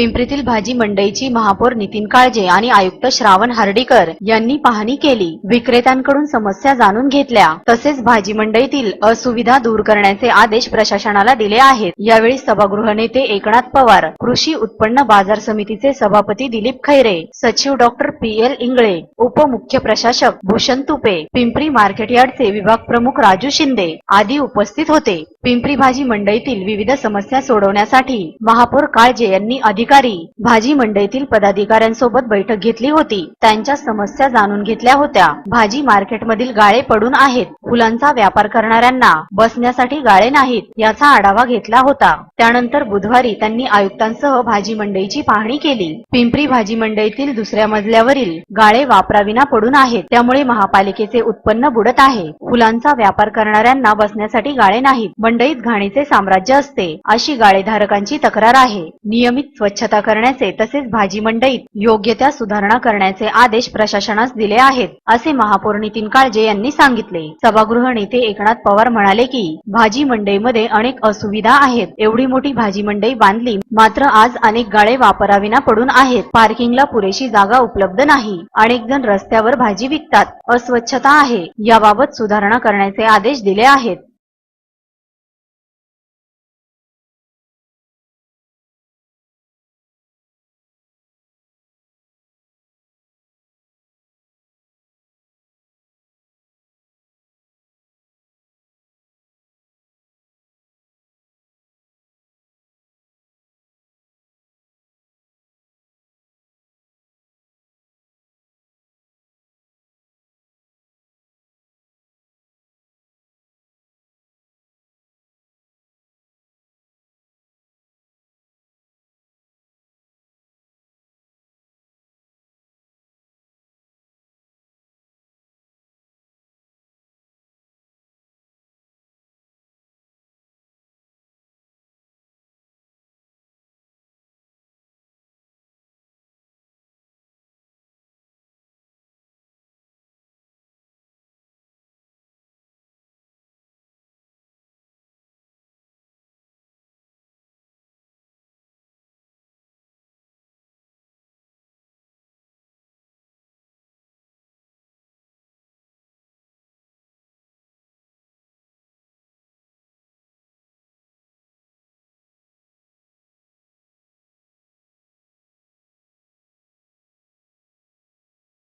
पिंपरीतील भाजी मंडईची महापौर नितीन काळजे आणि आयुक्त श्रावण हार्डीकर यांनी पाहणी केली. विक्रेत्यांकडून समस्या जाणून घेतल्या. तसेच भाजी मंडईतील असुविधा दूर करण्याचे आदेश प्रशासनाला दिले आहेत. यावेळी सभागृह नेते एकनाथ पवार कृषी उत्पन्न बाजार समितीचे सभापती दिलीप खैरे सचिव डॉक्टर पी एल इंगळे उपमुख्य प्रशासक भूषण तुपे पिंपरी मार्केट यार्डचे विभाग प्रमुख राजू शिंदे आदी उपस्थित होते. पिंपरी भाजी मंडईतील विविध समस्या सोडवण्यासाठी महापौर काळजे यांनी अधिकारी भाजी मंडईतील पदाधिकाऱ्यांसोबत बैठक घेतली होती. त्यांच्या समस्या जाणून घेतल्या होत्या. भाजी मार्केटमधील गाळे पडून आहेत. फुलांचा व्यापार करणाऱ्यांना बसण्यासाठी गाळे नाहीत याचा आढावा घेतला होता. त्यानंतर बुधवारी त्यांनी आयुक्तांसह भाजी मंडईची पाहणी केली. पिंपरी भाजी मंडईतील दुसऱ्या मजल्यावरील गाळे वापराविना पडून आहेत. त्यामुळे महापालिकेचे उत्पन्न बुडत आहे. फुलांचा व्यापार करणाऱ्यांना बसण्यासाठी गाळे नाहीत. मंडईत घाणीचे साम्राज्य असते. अशी गाळेधारकांची तक्रार आहे. नियमित स्वच्छता करण्याचे तसेच भाजी मंडईत योग्य त्या सुधारणा करण्याचे आदेश प्रशासनास दिले आहेत असे महापौर नितीन काळजे यांनी सांगितले. सभागृह नेते एकनाथ पवार म्हणाले की भाजी मंडईमध्ये अनेक असुविधा आहेत. एवढी मोठी भाजी मंडई बांधली मात्र आज अनेक गाळे वापराविना पडून आहेत. पार्किंगला पुरेशी जागा उपलब्ध नाही. अनेक जण रस्त्यावर भाजी विकतात. अस्वच्छता आहे. याबाबत सुधारणा करण्याचे आदेश दिले आहेत.